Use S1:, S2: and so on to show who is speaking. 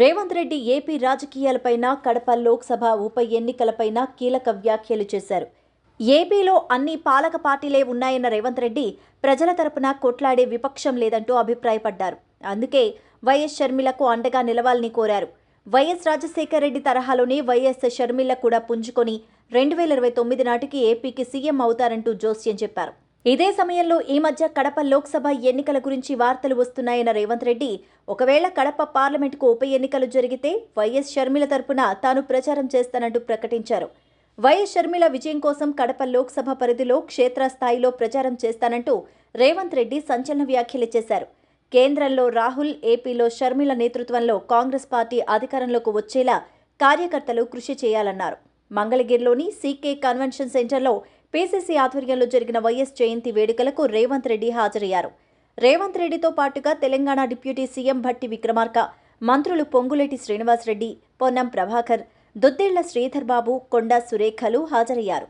S1: Revanth Reddy AP రాజకీయాలపైన కడప లోక్సభ ఉప ఎన్నికలపైన కీలక వ్యాఖ్యలు చేశారు. ఏపీలో అన్ని పాలక పార్టీలే ఉన్నాయన్న రేవంత్ రెడ్డి ప్రజల తరపున కొట్లాడే విపక్షం లేదంటూ అభిప్రాయపడ్డారు. అందుకే వైఎస్ షర్మిలకు అండగా నిలవాలని కోరారు. వైఎస్ రాజశేఖర రెడ్డి తరహాలోనే వైఎస్ షర్మిల కూడా పుంజుకొని రెండు వేల ఇరవై తొమ్మిది నాటికి ఏపీకి సీఎం అవుతారంటూ జోస్యం చెప్పారు. ఇదే సమయంలో ఈ మధ్య కడప లోక్సభ ఎన్నికల గురించి వార్తలు వస్తున్నాయన్న రేవంత్ రెడ్డి. ఒకవేళ కడప పార్లమెంటుకు ఉప ఎన్నికలు జరిగితే వైఎస్ షర్మిల తరపున తాను ప్రచారం చేస్తానంటూ ప్రకటించారు. వైఎస్ షర్మిల విజయం కోసం కడప లోక్సభ పరిధిలో క్షేత్రస్థాయిలో ప్రచారం చేస్తానంటూ రేవంత్ రెడ్డి సంచలన వ్యాఖ్యలు చేశారు. కేంద్రంలో రాహుల్ ఏపీలో షర్మిల నేతృత్వంలో కాంగ్రెస్ పార్టీ అధికారంలోకి వచ్చేలా కార్యకర్తలు కృషి చేయాలన్నారు. మంగళగిరిలోని సీకే కన్వెన్షన్ సెంటర్లో పీసీసీ ఆధ్వర్యంలో జరిగిన వైఎస్ జయంతి వేడుకలకు రేవంత్ రెడ్డి హాజరయ్యారు. రేవంత్ రెడ్డితో పాటుగా తెలంగాణ డిప్యూటీ సీఎం భట్టి విక్రమార్క మంత్రులు పొంగులేటి శ్రీనివాసరెడ్డి పొన్నం ప్రభాకర్ దుద్దేళ్ళ శ్రీధర్ బాబు కొండా సురేఖలు హాజరయ్యారు.